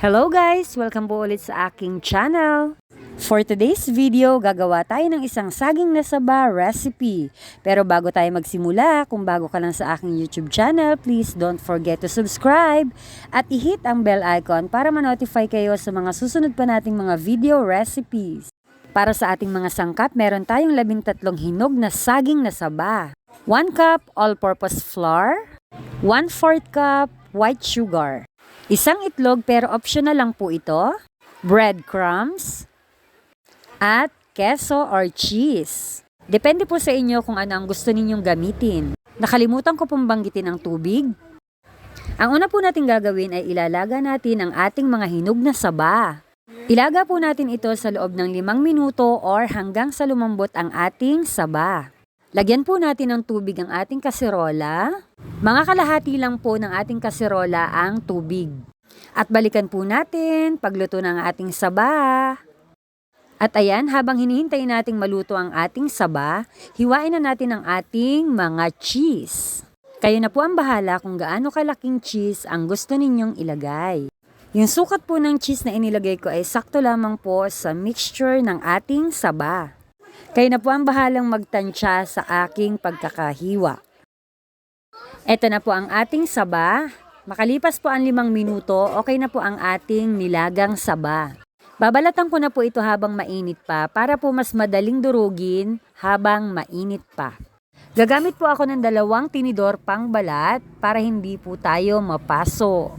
Hello guys! Welcome po ulit sa aking channel. For today's video, gagawa tayo ng isang saging na saba recipe. Pero bago tayo magsimula, kung bago ka lang sa aking YouTube channel, please don't forget to subscribe at i-hit ang bell icon para ma-notify kayo sa mga susunod pa nating mga video recipes. Para sa ating mga sangkap, meron tayong labing tatlong hinog na saging na saba. 1 cup all-purpose flour, 1/4 cup white sugar, isang itlog pero optional lang po ito, breadcrumbs, at keso or cheese. Depende po sa inyo kung ano ang gusto ninyong gamitin. Nakalimutan ko pong banggitin ang tubig. Ang una po natin gagawin ay ilalaga natin ang ating mga hinog na saba. Ilaga po natin ito sa loob ng limang minuto or hanggang sa lumambot ang ating saba. Lagyan po natin ng tubig ang ating kaserola. Mga kalahati lang po ng ating kaserola ang tubig. At balikan po natin pagluto ng ating saba. At ayan, habang hinihintay nating maluto ang ating saba, hiwain na natin ang ating mga cheese. Kayo na po ang bahala kung gaano kalaking cheese ang gusto ninyong ilagay. Yung sukat po ng cheese na inilagay ko ay sakto lamang po sa mixture ng ating saba. Kayo na po ang bahalang magtansya sa aking pagkakahiwa. Ito na po ang ating saba. Makalipas po ang limang minuto, okay na po ang ating nilagang saba. Babalatan ko na po ito habang mainit pa para po mas madaling durugin habang mainit pa. Gagamit po ako ng dalawang tinidor pang balat para hindi po tayo mapaso.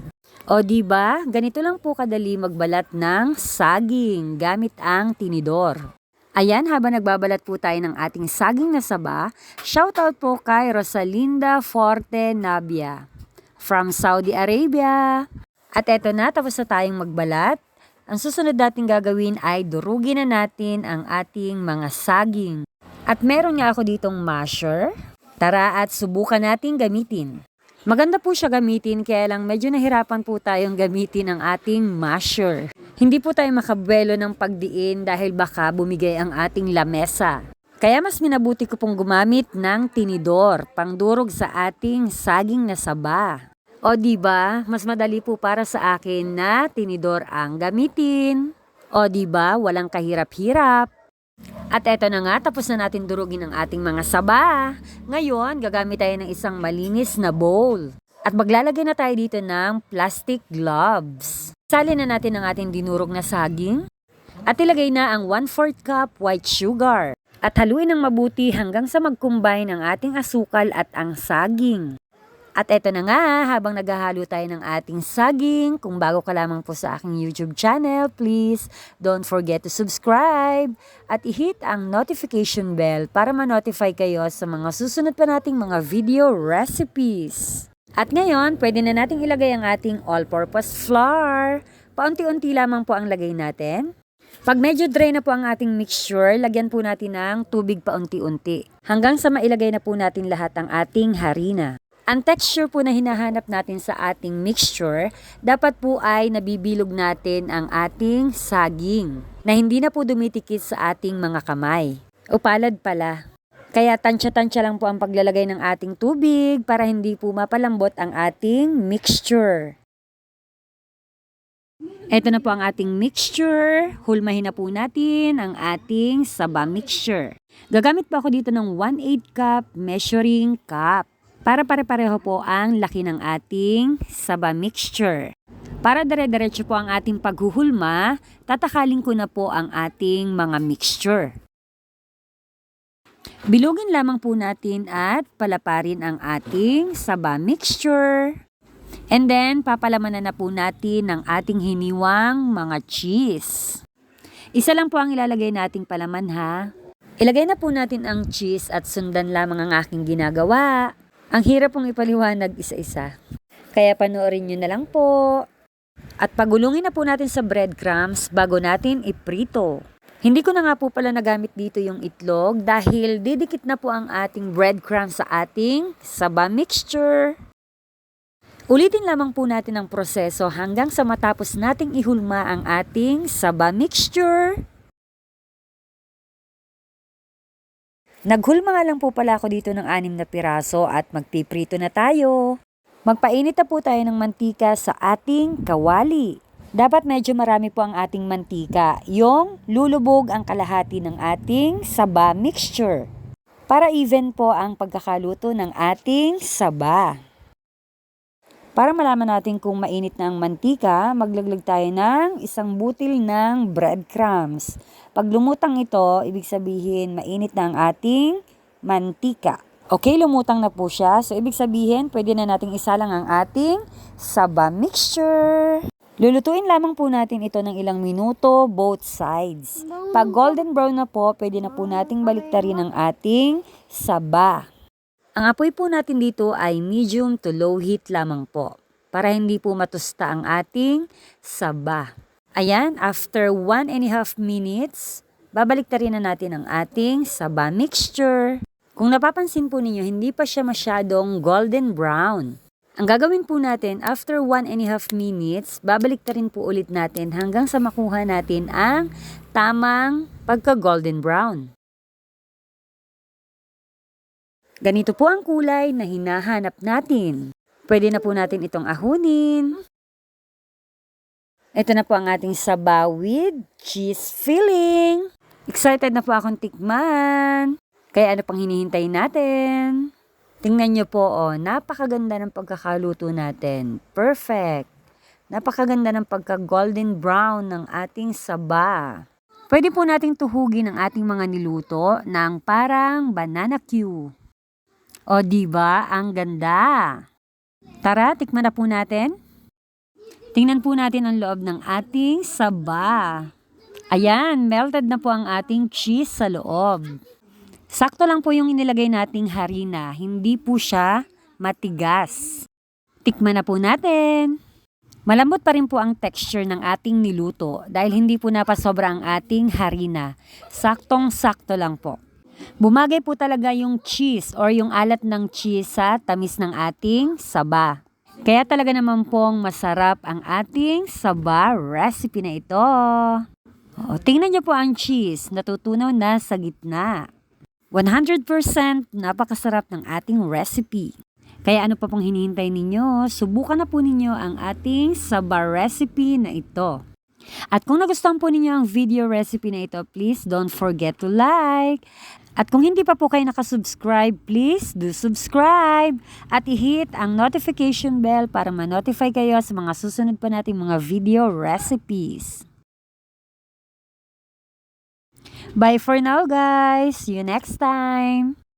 O di ba? Ganito lang po kadali magbalat ng saging gamit ang tinidor. Ayan, habang nagbabalat po tayo ng ating saging na saba, shoutout po kay Rosalinda Forte Nabia from Saudi Arabia. At eto na, tapos na tayong magbalat. Ang susunod natin gagawin ay durugin na natin ang ating mga saging. At meron nga ako ditong masher. Tara at subukan natin gamitin. Maganda po siya gamitin kaya lang medyo nahirapan po tayong gamitin ang ating masher. Hindi po tayo makabuelo ng pagdiin dahil baka bumigay ang ating lamesa. Kaya mas minabuti ko pong gumamit ng tinidor pangdurog sa ating saging na saba. O di ba, mas madali po para sa akin na tinidor ang gamitin. O di ba, walang kahirap-hirap. At eto na nga, tapos na natin durugin ang ating mga saba. Ngayon, gagamit tayo ng isang malinis na bowl. At maglalagay na tayo dito ng plastic gloves. Salin na natin ang ating dinurog na saging. At ilagay na ang 1/4 cup white sugar. At haluin ng mabuti hanggang sa mag-combine ang ating asukal at ang saging. At eto na nga, habang naghahalo tayo ng ating saging, kung bago ka lamang po sa aking YouTube channel, please don't forget to subscribe at i-hit ang notification bell para ma-notify kayo sa mga susunod pa nating mga video recipes. At ngayon, pwede na nating ilagay ang ating all-purpose flour. Paunti-unti lamang po ang lagay natin. Pag medyo dry na po ang ating mixture, lagyan po natin ng tubig paunti-unti. Hanggang sa mailagay na po natin lahat ang ating harina. Ang texture po na hinahanap natin sa ating mixture, dapat po ay nabibilog natin ang ating saging na hindi na po dumitikit sa ating mga kamay. O palad pala. Kaya tansya-tansya lang po ang paglalagay ng ating tubig para hindi po mapalambot ang ating mixture. Ito na po ang ating mixture. Hulmahin na po natin ang ating saba mixture. Gagamit po ako dito ng 1/8 cup measuring cup para pare-pareho po ang laki ng ating saba mixture. Para dire-diretso po ang ating paghuhulma, tatakalin ko na po ang ating mga mixture. Bilugin lamang po natin at palaparin ang ating saba mixture. And then, papalamanan na po natin ang ating hiniwang mga cheese. Isa lang po ang ilalagay nating palaman ha. Ilagay na po natin ang cheese at sundan lamang ang aking ginagawa. Ang hirap pong ipaliwanag isa-isa. Kaya panoorin nyo na lang po. At pagulungin na po natin sa breadcrumbs bago natin iprito. Hindi ko na nga po pala nagamit dito yung itlog dahil didikit na po ang ating breadcrumbs sa ating saba mixture. Ulitin lamang po natin ang proseso hanggang sa matapos nating ihulma ang ating saba mixture. Naghulma nga lang po pala ako dito ng anim na piraso at magpiprito na tayo. Magpainit na po tayo ng mantika sa ating kawali. dapat medyo marami po ang ating mantika. Yung lulubog ang kalahati ng ating saba mixture. Para even po ang pagkakaluto ng ating saba. Para malaman natin kung mainit na ang mantika, maglaglag tayo ng isang butil ng breadcrumbs. Pag lumutang ito, ibig sabihin mainit na ang ating mantika. Okay, lumutang na po siya. So, ibig sabihin, pwede na nating isalang ang ating saba mixture. Lulutuin lamang po natin ito ng ilang minuto, both sides. Pag golden brown na po, pwede na po nating baliktarin ang ating saba. Ang apoy po natin dito ay medium to low heat lamang po para hindi po matusta ang ating saba. Ayan, after 1 and a half minutes, babaliktarin na natin ang ating saba mixture. Kung napapansin po ninyo, hindi pa siya masyadong golden brown. Ang gagawin po natin, after 1 and a half minutes, babaliktarin po ulit natin hanggang sa makuha natin ang tamang pagka-golden brown. Ganito po ang kulay na hinahanap natin. Pwede na po natin itong ahunin. Ito na po ang ating saba with cheese filling. Excited na po akong tikman. Kaya ano pang hinihintay natin? Tingnan nyo po, oh, napakaganda ng pagkakaluto natin. Perfect. Napakaganda ng pagka-golden brown ng ating saba. Pwede po nating tuhugin ang ating mga niluto ng parang banana Q. O, di ba? Ang ganda. Tara, tikman na po natin. Tingnan po natin ang loob ng ating saba. Ayan, melted na po ang ating cheese sa loob. Sakto lang po yung inilagay nating harina. Hindi po siya matigas. Tikman na po natin. Malambot pa rin po ang texture ng ating niluto dahil hindi po napasobra ang ating harina. Saktong-sakto lang po. Bumagay po talaga yung cheese or yung alat ng cheese sa tamis ng ating saba. Kaya talaga naman pong masarap ang ating saba recipe na ito. O, tingnan niyo po ang cheese, natutunaw na sa gitna. 100% napakasarap ng ating recipe. Kaya ano pa pong hinihintay ninyo? Subukan na po ninyo ang ating saba recipe na ito. At kung nagustuhan po ninyo ang video recipe na ito, please don't forget to like. At kung hindi pa po kayo nakasubscribe, please do subscribe at i-hit ang notification bell para ma-notify kayo sa mga susunod pa nating mga video recipes. Bye for now guys! See you next time!